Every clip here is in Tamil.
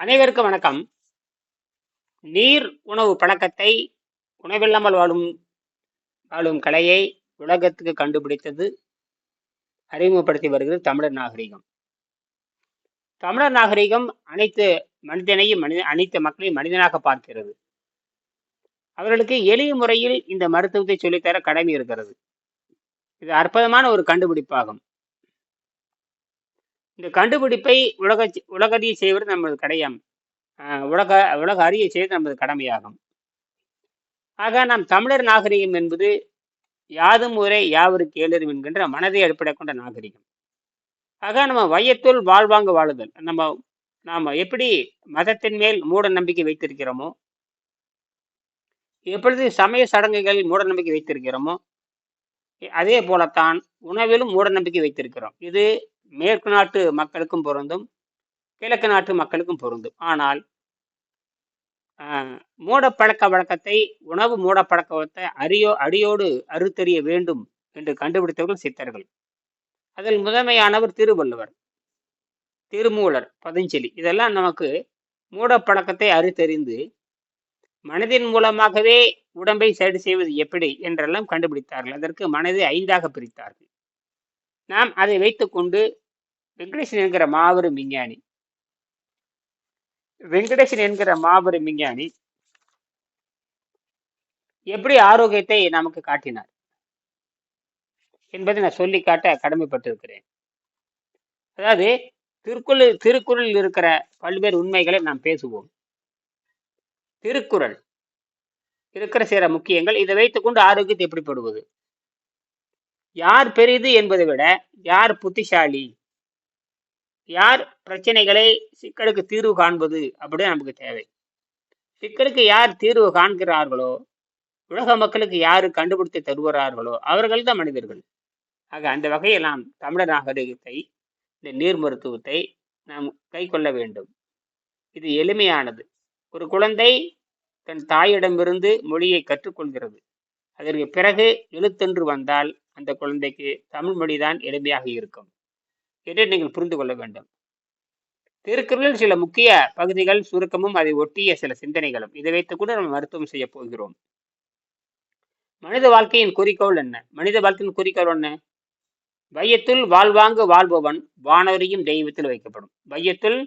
அனைவருக்கும் வணக்கம். நீர் உணவு பழக்கத்தை உணவில்லாமல் வாழும் வாழும் கலையை உலகத்துக்கு கண்டுபிடித்தது அறிமுகப்படுத்தி வருகிறது தமிழர் நாகரிகம். தமிழர் நாகரிகம் அனைத்து மனிதனையும் மனித அனைத்து மக்களையும் மனிதனாக பார்க்கிறது. அவர்களுக்கு எளிய முறையில் இந்த மருத்துவத்தை சொல்லித்தர கடமை இருக்கிறது. இது அற்புதமான ஒரு கண்டுபிடிப்பாகும். இந்த கண்டுபிடிப்பை உலக உலகறிய செய்வது நமது கடையம். ஆஹ் உலக உலக அறிய செய்வது நமது கடமையாகும். ஆக நாம் தமிழர் நாகரிகம் என்பது யாதும் ஊரே யாவருக்கு கேளரும் என்கின்ற மனதை அடிப்படை கொண்ட நாகரிகம். ஆக நம்ம வையத்துள் வாழ்வாங்க வாழுதல் நம்ம நாம் எப்படி மதத்தின் மேல் மூட நம்பிக்கை வைத்திருக்கிறோமோ எப்பொழுது சமய சடங்குகளில் மூட நம்பிக்கை வைத்திருக்கிறோமோ அதே போலத்தான் உணவிலும் மூட நம்பிக்கை வைத்திருக்கிறோம். இது மேற்கு நாட்டு மக்களுக்கும் பொருந்தும் கிழக்கு நாட்டு மக்களுக்கும் பொருந்தும். ஆனால் ஆஹ், மூடப்பழக்க வழக்கத்தை உணவு மூடப்பழக்கத்தை அரியோ அடியோடு அறுத்தறிய வேண்டும் என்று கண்டுபிடித்தவர்கள் சித்தர்கள். அதில் முதன்மையானவர் திருவள்ளுவர் திருமூலர் பதஞ்சலி. இதெல்லாம் நமக்கு மூடப்பழக்கத்தை அறுத்தறிந்து மனதின் மூலமாகவே உடம்பை சரி செய்வது எப்படி என்றெல்லாம் கண்டுபிடித்தார்கள். அதற்கு மனதை ஐந்தாக பிரித்தார்கள். நாம் அதை வைத்துக்கொண்டு வெங்கடேசன் என்கிற மாபெரும் விஞ்ஞானி. வெங்கடேசன் என்கிற மாபெரும் விஞ்ஞானி எப்படி ஆரோக்கியத்தை நமக்கு காட்டினார் என்பதை நான் சொல்லி காட்ட கடமைப்பட்டிருக்கிறேன். அதாவது திருக்குறள் திருக்குறளில் இருக்கிற பல்வேறு உண்மைகளை நாம் பேசுவோம். திருக்குறள் இருக்கிற சில முக்கியங்கள் இதை வைத்துக்கொண்டு ஆரோக்கியத்தை எப்படி பெறுவது? யார் பெரிது என்பதை விட யார் புத்திசாலி? யார் பிரச்சனைகளை சிக்கலுக்கு தீர்வு காண்பது அப்படின்னு நமக்கு தேவை. சிக்கலுக்கு யார் தீர்வு காண்கிறார்களோ உலக மக்களுக்கு யார் கண்டுபிடித்து தருகிறார்களோ அவர்கள் தான் மனிதர்கள். ஆக அந்த வகையில் நாம் தமிழர் நாகரிகத்தை இந்த நீர் மருத்துவத்தை நாம் கை கொள்ள வேண்டும். இது எளிமையானது. ஒரு குழந்தை தன் தாயிடமிருந்து மொழியை கற்றுக்கொள்கிறது. அதற்கு பிறகு எழுத்தென்று வந்தால் அந்த குழந்தைக்கு தமிழ் மொழிதான் எளிமையாக இருக்கும். என்று நீங்கள் புரிந்து கொள்ள வேண்டும். திருக்குறளில் சில முக்கிய பகுதிகள் சுருக்கமும் அதை ஒட்டிய சில சிந்தனைகளும். இதை வைத்து கூட நம்ம மருத்துவம் செய்ய போகிறோம். மனித வாழ்க்கையின் குறிக்கோள் என்ன? மனித வாழ்க்கையின் குறிக்கோள் என்ன? வையத்துள் வாழ்வாங்கு வாழ்பவன் வானோரியும் தெய்வத்தில் வைக்கப்படும். வையத்துள்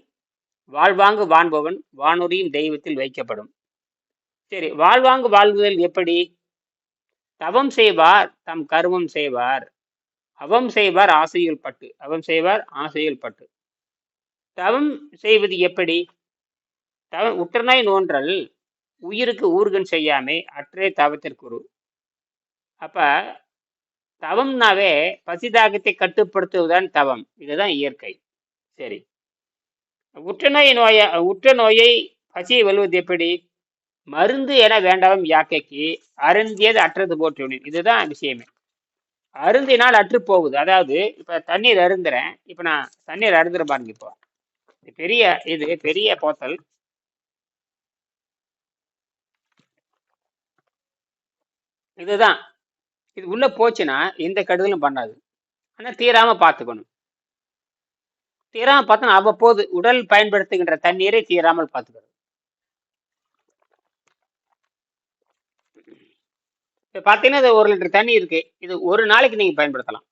வாழ்வாங்கு வாழ்பவன் வானோரியும் தெய்வத்தில் வைக்கப்படும். சரி வாழ்வாங்கு வாழ்வுதல் எப்படி தவம் செய்வார் தம் கர்மம் செய்வார். அவம் செய்வார் ஆசையில் பட்டு. அவம் செய்வார் ஆசையில் பட்டு. தவம் செய்வது எப்படி? தவம் உற்றனாய் நோன்றல் உயிருக்கு ஊர்கன் செய்யாமே அற்றே தவத்திற்குரு. அப்ப தவம்னாவே பசிதாகத்தை கட்டுப்படுத்துவதுதான் தவம். இதுதான் இயற்கை. சரி. உற்றநோய் நோய உற்ற நோயை பசியை வெல்வது எப்படி? மருந்து என வேண்டாம் யாக்கைக்கு? அருந்தியது அற்றது போற்று இதுதான் விஷயமே. அருந்தினால் அற்று போகுது. அதாவது இப்போ தண்ணீர் அருந்துறேன். இப்போ நான் தண்ணீர் அருந்துற பாருங்க இப்போ. பெரிய இது பெரிய போத்தல். இதுதான். இது உள்ள போச்சுன்னா எந்த கெடுதலும் பண்ணாது. ஆனால் தீராம பார்த்துக்கணும். தீராம பார்த்தோன்னா அவ்வப்போது உடல் பயன்படுத்துகின்ற தண்ணீரை தீராமல் பார்த்துக்கணும். இப்போ பார்த்தீங்கன்னா இது ஒரு லிட்டர் தண்ணி இருக்குது இது ஒரு நாளைக்கு நீங்கள் பயன்படுத்தலாம்.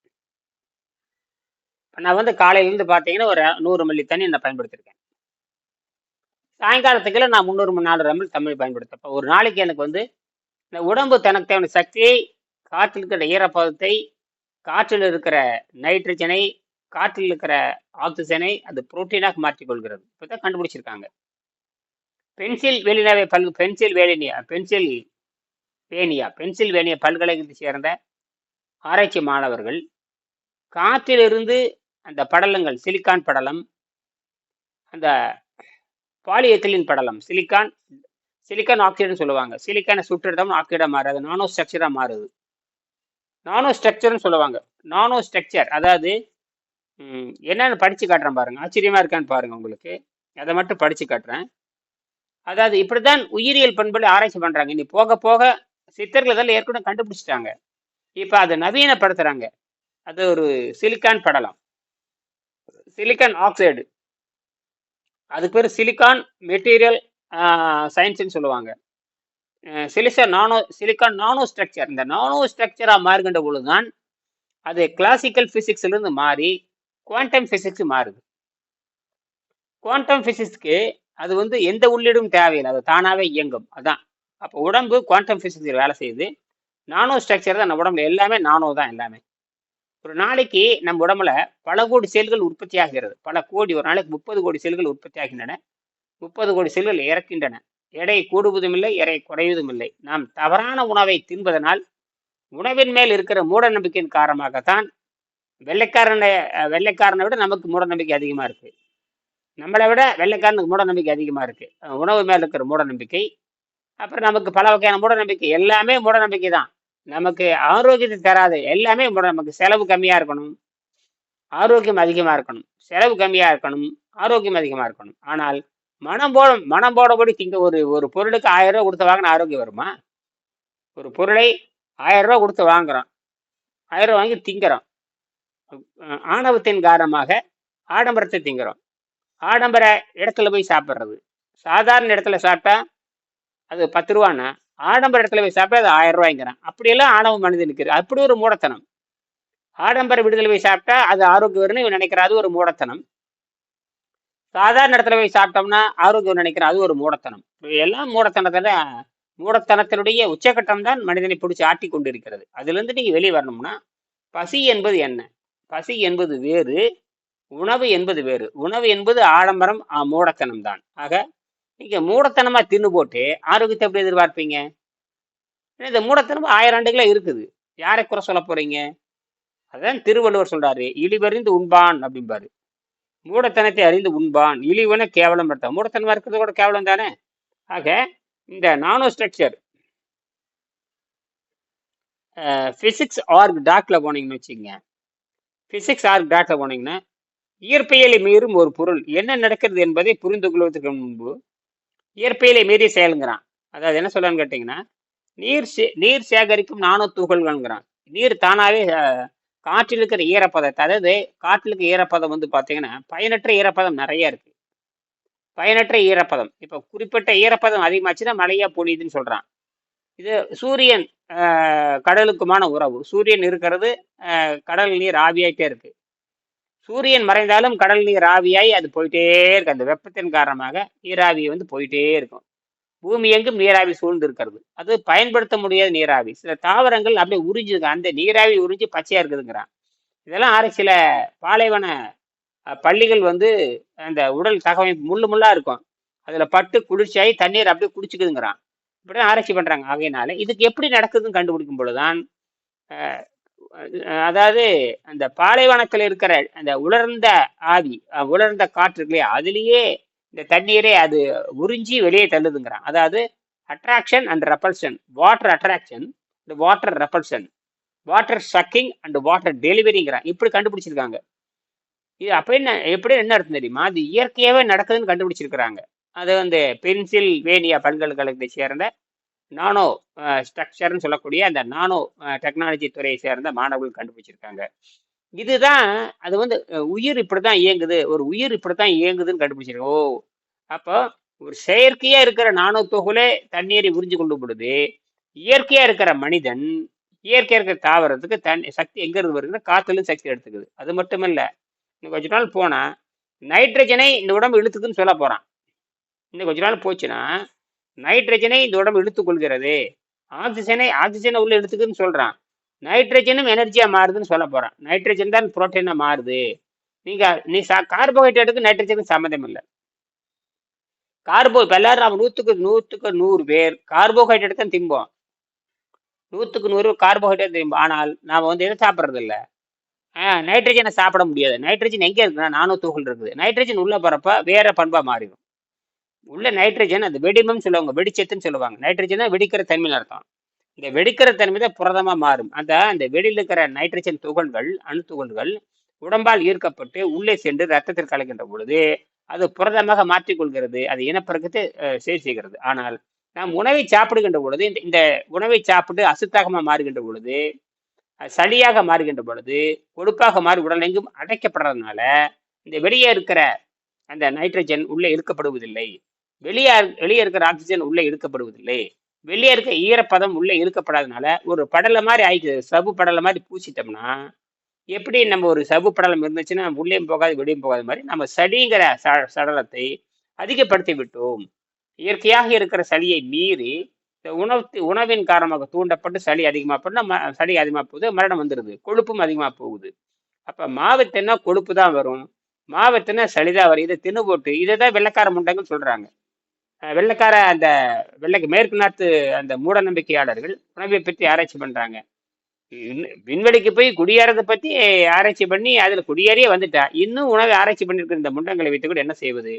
இப்போ நான் வந்து காலையிலேருந்து பார்த்தீங்கன்னா ஒரு நூறு மில்லி தண்ணி நான் பயன்படுத்தியிருக்கேன் சாயங்காலத்துக்குள்ள நான் முந்நூறு மணி நாலு ரமல் தமிழ் பயன்படுத்தப்போ இப்போ ஒரு நாளைக்கு எனக்கு வந்து இந்த உடம்பு தனக்கு தேவையான சக்தியை காற்றில் இருக்கிற ஈரப்பதத்தை காற்றில் இருக்கிற நைட்ரஜனை காற்றில் இருக்கிற ஆக்சிஜனை அது புரோட்டீனாக மாற்றிக்கொள்கிறது. இப்போ தான் கண்டுபிடிச்சிருக்காங்க. பென்சில் வேலினாவை பல் Pennsylvania Pennsylvania Pennsylvania பல்கலைக்கழகத்தை சேர்ந்த ஆராய்ச்சி மாணவர்கள் காற்றிலிருந்து அந்த படலங்கள் சிலிக்கான் படலம் அந்த பாலிஎத்திலின் படலம் சிலிக்கான் சிலிக்கான் ஆக்சைடுன்னு சொல்லுவாங்க. சிலிக்கானை சுற்றிடம் ஆக்சைடாக மாறுது நானோ ஸ்ட்ரக்சராக மாறுது. நானோ ஸ்ட்ரக்சர்னு சொல்லுவாங்க. நானோ ஸ்ட்ரக்சர் அதாவது என்னென்னு படித்து காட்டுறேன் பாருங்க. ஆச்சரியமாக இருக்கான்னு பாருங்க உங்களுக்கு. அதை மட்டும் படித்து காட்டுறேன். அதாவது இப்படி தான் உயிரியல் பண்புகளை ஆராய்ச்சி பண்ணுறாங்க இனி போக போக சித்தர்கள் இதெல்லாம் ஏற்கனவே கண்டுபிடிச்சிட்டாங்க. இப்போ அதை நவீனப்படுத்துகிறாங்க அது ஒரு சிலிக்கான் படலம். சிலிக்கான் ஆக்சைடு அதுக்கு பேர் சிலிக்கான் மெட்டீரியல் சயின்ஸ்னு சொல்லுவாங்க. சிலிசர் நானோ சிலிக்கான் நானோ ஸ்ட்ரக்சர் இந்த நானோ ஸ்ட்ரக்சராக மாறுகின்ற பொழுதுதான் அது கிளாசிக்கல் ஃபிசிக்ஸ்லேருந்து மாறி குவாண்டம் ஃபிசிக்ஸ் மாறுது. குவாண்டம் ஃபிசிக்ஸ்க்கு அது வந்து எந்த உள்ளீடும் தேவையில்லை. அது தானாகவே இயங்கும். அதான். அப்போ உடம்பு குவாண்டம் ஃபிசிக்ஸில் வேலை செய்யுது. நானோ ஸ்ட்ரக்சர் தான் நம்ம உடம்புல. எல்லாமே நானோ தான் எல்லாமே. ஒரு நாளைக்கு நம்ம உடம்புல பல கோடி செல்கள் உற்பத்தி ஆகிறது. பல கோடி ஒரு நாளைக்கு முப்பது கோடி செல்கள் உற்பத்தி ஆகின்றன. முப்பது கோடி செல்கள் இறக்கின்றன. எடை கூடுவதும் இல்லை எடை குறைவதும் இல்லை. நாம் தவறான உணவை தின்பதனால் உணவின் மேல் இருக்கிற மூட நம்பிக்கையின் காரணமாகத்தான் வெள்ளைக்காரனை வெள்ளைக்காரனை விட நமக்கு மூட நம்பிக்கை அதிகமாக இருக்குது நம்மளை விட வெள்ளைக்காரனுக்கு மூட நம்பிக்கை அதிகமாக இருக்குது உணவு மேல் இருக்கிற மூட நம்பிக்கை அப்புறம் நமக்கு பல வகையான மூட நம்பிக்கை எல்லாமே மூட நம்பிக்கை தான். நமக்கு ஆரோக்கியத்தை தராது. எல்லாமே மூட நமக்கு செலவு கம்மியாக இருக்கணும். ஆரோக்கியம் அதிகமாக இருக்கணும். செலவு கம்மியாக இருக்கணும். ஆரோக்கியம் அதிகமாக இருக்கணும். ஆனால் மனம் போட மனம் போடபடி திங்க ஒரு ஒரு பொருளுக்கு ஆயிரம் ரூபா கொடுத்து வாங்கின ஆரோக்கியம் வருமா? ஒரு பொருளை ஆயிரம் ரூபா கொடுத்து வாங்குறோம் ஆயிரம் ரூபா வாங்கி திங்கிறோம் ஆணவத்தின் காரணமாக ஆடம்பரத்தை திங்கிறோம் ஆடம்பர இடத்துல போய் சாப்பிட்றது. சாதாரண இடத்துல சாப்பிட்டா அது பத்து ரூபான்னா ஆடம்பர இடத்துல போய் சாப்பிட்டா அது ஆயிரம் ரூபாய்ங்கிறான். அப்படியெல்லாம் ஆணவ மனிதனுக்கு நிற்கிறது அப்படி ஒரு மூடத்தனம். ஆடம்பர விடுதலை போய் சாப்பிட்டா அது ஆரோக்கியம் வரும்னு இவன் நினைக்கிற அது ஒரு மூடத்தனம். சாதாரண இடத்துல போய் சாப்பிட்டோம்னா ஆரோக்கியம் நினைக்கிற அது ஒரு மூடத்தனம். எல்லாம் மூடத்தனத்துல மூடத்தனத்தினுடைய உச்சகட்டம் தான் மனிதனை பிடிச்சி ஆட்டி கொண்டு இருக்கிறது அதுலேருந்து நீங்கள் வெளியே வரணும்னா பசி என்பது என்ன? பசி என்பது வேறு உணவு என்பது வேறு. உணவு என்பது ஆடம்பரம் ஆ, மூடத்தனம் தான் ஆக நீங்க மூடத்தனமா தின்னு போட்டு ஆரோக்கியத்தை எப்படி எதிர்பார்ப்பீங்க? இந்த மூடத்தனமும் ஆயிரம் ஆண்டுகளா இருக்குது. யாரை குறை சொல்ல போறீங்க? அதான் திருவள்ளுவர் சொல்றாரு இழிவறிந்து உண்பான் அப்படிம்பாரு. மூடத்தனத்தை அறிந்து உண்பான். இழிவன கேவலம் அர்த்தம். மூடத்தனமா இருக்கிறது கூட கேவலம் தானே? ஆக இந்த நானோ ஸ்ட்ரக்சர் ஃபிசிக்ஸ் ஆர்க் டாக்ல போனீங்கன்னு வச்சுக்கோங்க. ஃபிசிக்ஸ் ஆர்க் டாக்ல போனீங்கன்னா இயற்பியலை மீறும் ஒரு பொருள் என்ன நடக்கிறது என்பதை புரிந்து கொள்வதற்கு முன்பு இயற்பியலை மீறி செயலுங்கிறான். அதாவது என்ன சொல்லலாம்னு கேட்டிங்கன்னா நீர் சே- நீர் சேகரிக்கும் நானோ துகள்கள்ங்கிறான் நீர் தானாவே காற்றில் இருக்கிற ஈரப்பதத்தை அதாவது காற்றில் இருக்கிற ஈரப்பதம் வந்து பார்த்தீங்கன்னா பயனற்ற ஈரப்பதம் நிறைய இருக்கு. பயனற்ற ஈரப்பதம். இப்போ குறிப்பிட்ட ஈரப்பதம் அதிகமாச்சுன்னா மழையா பொழியுதுன்னு சொல்கிறான் இது சூரியன் கடலுக்குமான உறவு. சூரியன் இருக்கிறது கடல் நீர் ஆவியாயிட்டே இருக்குது சூரியன் மறைந்தாலும் கடல் நீர் ஆவியாய் அது போயிட்டே இருக்கு. அந்த வெப்பத்தின் காரணமாக நீராவி வந்து போயிட்டே இருக்கும். பூமி எங்கும் நீராவி சூழ்ந்து இருக்கிறது அது பயன்படுத்த முடியாத நீராவி சில தாவரங்கள் அப்படியே உறிஞ்சுது. அந்த நீராவி உறிஞ்சி பச்சையா இருக்குதுங்கிறான். இதெல்லாம் ஆறு சில பாலைவன பள்ளிகள் வந்து அந்த உடல் தகவமைப்பு முள்ளு முள்ளா இருக்கும். அதுல பட்டு குளிர்ச்சியாகி தண்ணீர் அப்படியே குடிச்சுக்குதுங்கிறான். இப்படிதான் ஆராய்ச்சி பண்றாங்க. ஆகையினால இதுக்கு எப்படி நடக்குதுன்னு கண்டுபிடிக்கும் பொழுதுதான் அதாவது அந்த பாலைவனத்தில் இருக்கிற அந்த உலர்ந்த ஆவி உலர்ந்த காற்று இருக்கு இல்லையா அதுலேயே இந்த தண்ணீரை அது உறிஞ்சி வெளியே தள்ளுதுங்கிறான். அதாவது attraction and repulsion water attraction இந்த water repulsion water sucking and water டெலிவரிங்கிறான் இப்படி கண்டுபிடிச்சிருக்காங்க. இது அப்போ என்ன எப்படி என்ன அர்த்தம் தெரியுமா? அது இயற்கையாகவே நடக்குதுன்னு கண்டுபிடிச்சிருக்கிறாங்க. அது வந்து பென்சில் வேனியா பல்கலைக்கழகத்தை சேர்ந்த நானோ ஸ்ட்ரக்சர்னு சொல்லக்கூடிய அந்த நானோ டெக்னாலஜி துறையை சேர்ந்த மாணவர்கள் கண்டுபிடிச்சிருக்காங்க. இதுதான் அது வந்து உயிர் இப்படிதான் இயங்குது ஒரு உயிர் இப்படித்தான் இயங்குதுன்னு கண்டுபிடிச்சிருக்கோம் ஓ அப்போ ஒரு செயற்கையா இருக்கிற நானோ தொகுலே தண்ணீரை உறிஞ்சு கொண்டு போடுது. இயற்கையா இருக்கிற மனிதன் இயற்கையா இருக்கிற தாவரத்துக்கு தண்ணி சக்தி எங்க இருந்து வருதுன்னா காத்துல சக்தி எடுத்துக்குது. அது மட்டும் இல்ல இன்னும் கொஞ்ச நாள் போனா நைட்ரஜனை இந்த உடம்பு இழுத்துக்குன்னு சொல்ல போறான். இன்னும் கொஞ்ச நாள் போச்சுன்னா நைட்ரஜனை இந்த உடம்பு இழுத்துக்கொள்கிறது. ஆக்சிஜனை ஆக்சிஜனை உள்ள எடுத்துக்குன்னு சொல்றான். நைட்ரஜனும் எனர்ஜியா மாறுதுன்னு சொல்ல போறான். நைட்ரஜன் தான் புரோட்டீனா மாறுது. நீங்க நீ சா கார்போஹைட்ரேட்டுக்கு நைட்ரஜனுக்கு சம்மந்தம் இல்லை. கார்போ இப்போ எல்லாரும் நம்ம நூத்துக்கு நூத்துக்கு நூறு பேர் கார்போஹைட்ரேட் தான் திம்போம். நூற்றுக்கு நூறு கார்போஹைட்ரேட் திம்போம். ஆனால் நாம வந்து எதை சாப்பிட்றது இல்லை? நைட்ரஜனை சாப்பிட முடியாது. நைட்ரஜன் எங்க இருக்குன்னா நானூறு தூகள் இருக்குது. நைட்ரஜன் உள்ள போகிறப்ப வேற பண்பா மாறிடும். உள்ள நைட்ரஜன் அது வெடிமம் சொல்லுவாங்க வெடிச்சத்துன்னு சொல்லுவாங்க. நைட்ரஜன் தான் வெடிக்கிற தன்மைன்னு அர்த்தம். இந்த வெடிக்கிற தன்மை தான் புரதமா மாறும். அந்த அந்த வெடியில் இருக்கிற நைட்ரஜன் துகள்கள் அணு துகள்கள் உடம்பால் ஈர்க்கப்பட்டு உள்ளே சென்று ரத்தத்தில் கலக்கின்ற பொழுது அது புரதமாக மாற்றிக்கொள்கிறது. அது இனப்பெருக்கத்தை சரி செய்கிறது. ஆனால் நாம் உணவை சாப்பிடுகின்ற பொழுது இந்த இந்த உணவை சாப்பிட்டு அசுத்தகமாக மாறுகின்ற பொழுது அது சளியாக மாறுகின்ற பொழுது கொழுப்பாக மாறி உடல் எங்கும் அடைக்கப்படுறதுனால இந்த வெளியே இருக்கிற அந்த நைட்ரஜன் உள்ளே இழுக்கப்படுவதில்லை வெளியே வெளியே இருக்கிற ஆக்சிஜன் உள்ளே இழுக்கப்படுவதில்லை. வெளியே இருக்க ஈரப்பதம் உள்ளே இழுக்கப்படாதனால ஒரு படலை மாதிரி ஆயிக்குது. சபு படலை மாதிரி பூசிட்டோம்னா எப்படி நம்ம ஒரு சபு படலம் இருந்துச்சுன்னா உள்ளேயும் போகாது வெளியும் போகாத மாதிரி நம்ம சளிங்கிற ச சடலத்தை அதிகப்படுத்தி விட்டோம். இயற்கையாக இருக்கிற சளியை மீறி இந்த உணவு உணவின் காரணமாக தூண்டப்பட்டு சளி அதிகமாக பண்ணால் ம சளி அதிகமாக போகுது மரணம் வந்துடுது கொழுப்பும் அதிகமாக போகுது. அப்போ மாவு கொழுப்பு தான் வரும். மாவை தின்னா சளி தான் வரும். இதை தின்னு போட்டு இதை தான் வெள்ளக்கார முண்டங்கன்னு சொல்கிறாங்க வெள்ளக்கார அந்த வெள்ளை மேற்கு நாட்டு அந்த மூட நம்பிக்கையாளர்கள் உணவை பற்றி ஆராய்ச்சி பண்ணுறாங்க விண்வெளிக்கு போய் குடியேறதை பற்றி ஆராய்ச்சி பண்ணி அதில் குடியேறியே வந்துட்டா. இன்னும் உணவை ஆராய்ச்சி பண்ணியிருக்கிற இந்த முண்டங்களை வைத்து கூட என்ன செய்வது?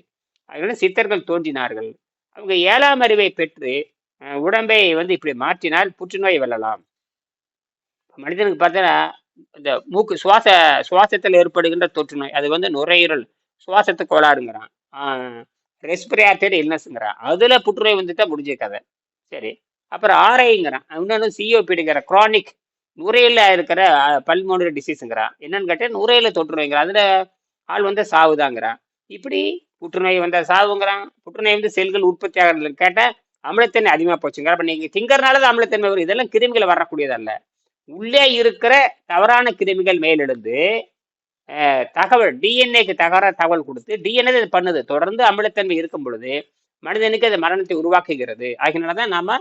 அதனால சித்தர்கள் தோன்றினார்கள். அவங்க ஏழாம் அறிவை பெற்று உடம்பை வந்து இப்படி மாற்றினால் புற்றுநோய் வெல்லலாம். மனிதனுக்கு பார்த்தா இந்த மூக்கு சுவாச சுவாசத்தில் ஏற்படுகின்ற தொற்று நோய் அது வந்து நுரையீரல் சுவாசத்து கோளாறுங்கிறான். ரெஸ்பிரேட்டரி இல்னஸ்ங்கிறான் அதுல புற்றுநோய் வந்துட்டா முடிஞ்ச கதை. சரி. அப்புறம் ஆர்ஐங்கிறான் இன்னொன்று சிஓபிடிங்கிற க்ரானிக் நுரையில இருக்கிற பல்மோனரி டிசீஸுங்கிறான் என்னன்னு கேட்டால் நுரையில தொற்று நோய்ங்கிறான் ஆள் வந்து சாவுதாங்கிறான். இப்படி புற்றுநோய் வந்தால் சாவுங்கிறான். புற்றுநோய் வந்து செல்கள் உற்பத்தி ஆகிறது கேட்டால் அமிலத்தன்மை அதிகமாக போச்சுங்கிற. அப்போ நீங்கள் திங்கறனால தான் அமிலத்தன்மை வரும். இதெல்லாம் கிருமிகள் வரக்கூடியதல்ல. உள்ளே இருக்கிற தவறான கிருமிகள் மேலெழுந்து தகவல் டிஎன்ஏக்கு தகவல் தகவல் கொடுத்து டிஎன்ஏ இது பண்ணுது. தொடர்ந்து அமிலத்தன்மை இருக்கும் பொழுது மனிதனுக்கு அது மரணத்தை உருவாக்குகிறது. ஆகினால தான் நாம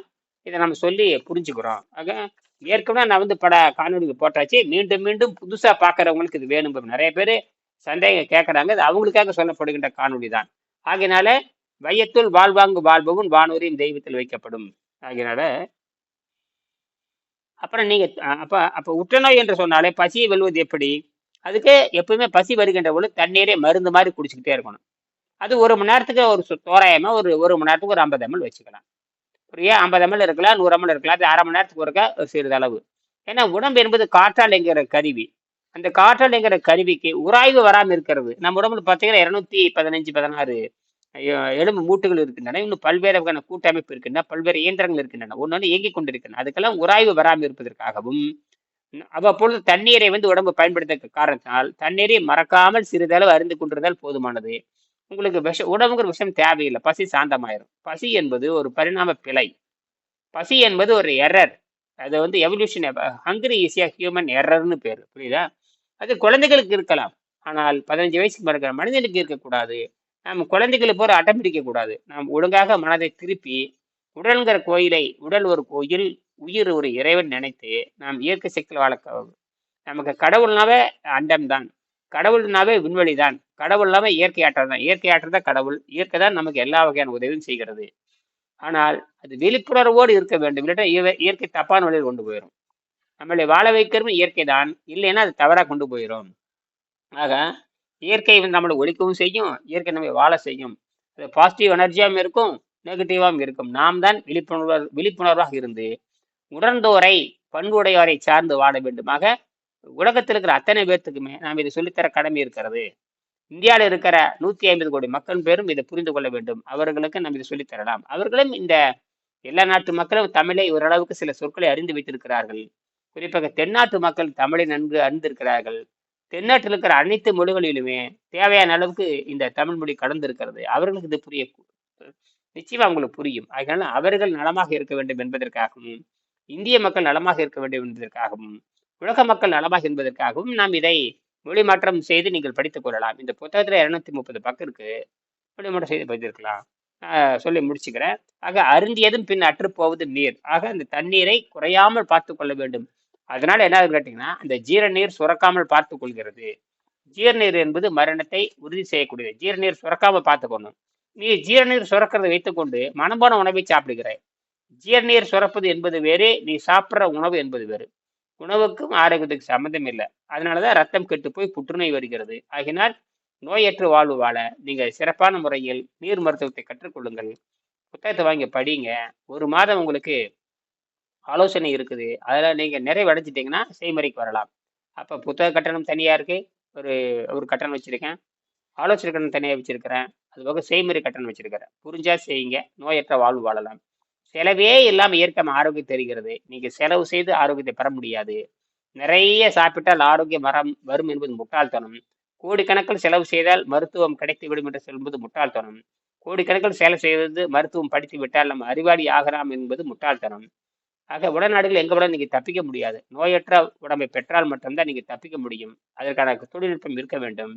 இதை நம்ம சொல்லி புரிஞ்சுக்கிறோம். ஆக ஏற்கனவே நான் வந்து பட காணொலிக்கு போட்டாச்சு. மீண்டும் மீண்டும் புதுசா பார்க்குறவங்களுக்கு இது வேணும் நிறைய பேர் சந்தேகம் கேட்கறாங்க இது அவங்களுக்காக சொல்லப்படுகின்ற காணொலி தான் ஆகினால வையத்துள் வாழ்வாங்கு வாழ்பவன் வானூரின் தெய்வத்தில் வைக்கப்படும். ஆகினால அப்புறம் நீங்க அப்போ அப்ப அப்ப உற்றநோய் என்று சொன்னாலே பசியை வெல்வது எப்படி? அதுக்கு எப்பவுமே பசி வருகின்ற பொழுது தண்ணீரே மருந்து மாதிரி குடிச்சுக்கிட்டே இருக்கணும். அது ஒரு மணி நேரத்துக்கு ஒரு தோராயமாக தோராயமா ஒரு ஒரு மணி நேரத்துக்கு ஒரு ஐம்பது எம்எல் வச்சுக்கலாம். புரியா ஐம்பது எம்எல் இருக்கலாம் நூறு எம்எல் இருக்கலாம் அது அரை மணி நேரத்துக்கு ஒருக்க சிறிதளவு. ஏன்னா உடம்பு என்பது காற்றால் என்கிற கருவி. அந்த காற்றாலைங்கிற கருவிக்கு உராய்வு வராமல் இருக்கிறது. நம்ம உடம்புல பார்த்தீங்கன்னா இருநூத்தி பதினஞ்சு பதினாறு எலும்பு மூட்டுகள் இருக்கின்றன. இன்னும் பல்வேறு வகையான கூட்டமைப்பு இருக்கின்றன. பல்வேறு இயந்திரங்கள் இருக்கின்றன. ஒன்று இயங்கிக் கொண்டிருக்கின்றன. அதுக்கெல்லாம் உராய்வு வராமல் இருப்பதற்காகவும் அவ்வப்பொழுது தண்ணீரை வந்து உடம்பு பயன்படுத்த காரணத்தினால் தண்ணீரை மறக்காமல் சிறிதளவு அருந்து கொண்டிருந்தால் போதுமானது. உங்களுக்கு விஷ உடம்புங்கிற விஷயம் தேவையில்லை. பசி சாந்தமாயிரும். பசி என்பது ஒரு பரிணாம பிழை. பசி என்பது ஒரு எரர். அது வந்து எவல்யூஷன் ஹங்கரி ஈஸியா ஹியூமன் எரர்னு பேர். புரியுதா? அது குழந்தைகளுக்கு இருக்கலாம். ஆனால் பதினஞ்சு வயசுக்கு மேல மனிதனுக்கு இருக்கக்கூடாது. நம்ம குழந்தைகளை போற அடம் பிடிக்கக்கூடாது நாம் ஒழுங்காக மனதை திருப்பி உடல்கிற கோயிலை உடல் ஒரு கோயில் உயிர் ஒரு இறைவன் நினைத்து நாம் இயற்கை சக்தியில் வளர்க்க நமக்கு கடவுள்னாவே அண்டம்தான் கடவுள்னாவே விண்வெளி தான். கடவுள்னாவே இயற்கை ஆற்றல் தான். இயற்கை ஆற்றல் தான் கடவுள். இயற்கை தான் நமக்கு எல்லா வகையான உதவியும் செய்கிறது. ஆனால் அது விழிப்புணர்வோடு இருக்க வேண்டும். இல்லாட்டா இயற்கை தப்பான வழியில் கொண்டு போயிடும் நம்மளை வாழ வைக்கிறதும் இயற்கை தான். இல்லைன்னா அது தவறாக கொண்டு போயிடும் ஆக இயற்கை வந்து நம்மளை ஒழிக்கவும் செய்யும். இயற்கை நம்மை வாழ செய்யும். அது பாசிட்டிவ் எனர்ஜியாகவும் இருக்கும் நெகட்டிவாகவும் இருக்கும். நாம் தான் விழிப்புணர்வு விழிப்புணர்வாக இருந்து உணர்ந்தோரை பண்புடையோரை சார்ந்து வாழ வேண்டுமாக உலகத்தில் இருக்கிற அத்தனை பேர்த்துக்குமே நாம் இதை சொல்லித்தர கடமை இருக்கிறது. இந்தியாவில் இருக்கிற நூத்தி ஐம்பது கோடி மக்கள் பேரும் இதை புரிந்து கொள்ள வேண்டும். அவர்களுக்கு நாம் இதை சொல்லித் தரலாம் அவர்களும் இந்த எல்லா நாட்டு மக்களும் தமிழை ஓரளவுக்கு சில சொற்களை அறிந்து வைத்திருக்கிறார்கள். குறிப்பாக தென்னாட்டு மக்கள் தமிழை நன்கு அறிந்திருக்கிறார்கள். தென்னாட்டில் இருக்கிற அனைத்து மொழிகளிலுமே தேவையான அளவுக்கு இந்த தமிழ் மொழி கலந்திருக்கிறது. அவர்களுக்கு இது புரிய நிச்சயமா அவங்களுக்கு புரியும். அதனால அவர்கள் நலமாக இருக்க வேண்டும் என்பதற்காகவும் இந்திய மக்கள் நலமாக இருக்க வேண்டும் என்பதற்காகவும் உலக மக்கள் நலமாக என்பதற்காகவும் நாம் இதை மொழி மாற்றம் செய்து நீங்கள் படித்துக் கொள்ளலாம். இந்த புத்தகத்துல இருநூத்தி முப்பது பக்கம் இருக்கு. மொழி மாற்றம் செய்து படித்திருக்கலாம். சொல்லி முடிச்சுக்கிறேன். ஆக அருந்தியதும் பின் அற்றுப்போவது நீர். ஆக இந்த தண்ணீரை குறையாமல் பார்த்து கொள்ள வேண்டும். அதனால என்ன கேட்டீங்கன்னா அந்த ஜீரநீர் சுரக்காமல் பார்த்து கொள்கிறது. ஜீரநீர் என்பது மரணத்தை உறுதி செய்யக்கூடியது. ஜீரநீர் சுரக்காமல் பார்த்துக்கணும். நீ ஜீரநீர் சுரக்கிறதை வைத்துக்கொண்டு மனமான உணவை சாப்பிடுகிறாய் ஜீரநீர் சுரப்பது என்பது வேறு நீ சாப்பிட்ற உணவு என்பது வேறு. உணவுக்கும் ஆரோக்கியத்துக்கு சம்மந்தம் இல்லை. அதனாலதான் ரத்தம் கெட்டு போய் புற்றுநோய் வருகிறது. ஆகினால் நோயற்ற வாழ்வு வாழ நீங்கள் சிறப்பான முறையில் நீர் மருத்துவத்தை கற்றுக்கொள்ளுங்கள். புத்தகத்தை வாங்கி படிங்க. ஒரு மாதம் உங்களுக்கு ஆலோசனை இருக்குது. அதில் நீங்கள் நிறைவடைஞ்சிட்டிங்கன்னா செய்முறைக்கு வரலாம். அப்போ புத்தக கட்டணம் தனியாக இருக்குது ஒரு ஒரு கட்டணம் வச்சுருக்கேன். ஆலோசனை கட்டணம் தனியாக வச்சுருக்கிறேன். அது போக செய்முறை கட்டணம் வச்சுருக்கிறேன். புரிஞ்சால் செய்யுங்க. நோயற்ற வாழ்வு வாழலாம். செலவே இல்லாமல் இயற்கை ஆரோக்கியம் தெரிகிறது. நீங்கள் செலவு செய்து ஆரோக்கியத்தை பெற முடியாது. நிறைய சாப்பிட்டால் ஆரோக்கியம் வரம் வரும் என்பது முட்டாள்தனம். கோடிக்கணக்கில் செலவு செய்தால் மருத்துவம் கிடைத்துவிடும் என்று சொல்வது முட்டாள்தனம். கோடிக்கணக்கில் செலவு செய்வது மருத்துவம் படித்து விட்டால் நம்ம அறிவாளி ஆகலாம் என்பது முட்டாள்தனம். ஆக உடல்நாடுகள் எங்க விட நீங்க தப்பிக்க முடியாது. நோயற்ற உடம்பை பெற்றால் மட்டும்தான் நீங்க தப்பிக்க முடியும். அதற்கான தொழில்நுட்பம் இருக்க வேண்டும்.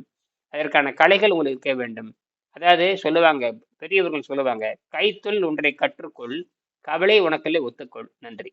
அதற்கான கலைகள் உங்களுக்கு இருக்க வேண்டும். அதாவது சொல்லுவாங்க பெரியவர்கள் சொல்லுவாங்க கைத்தொழில் ஒன்றை கற்றுக்கொள் கவலை உனக்கில்லை ஒத்துக்கொள். நன்றி.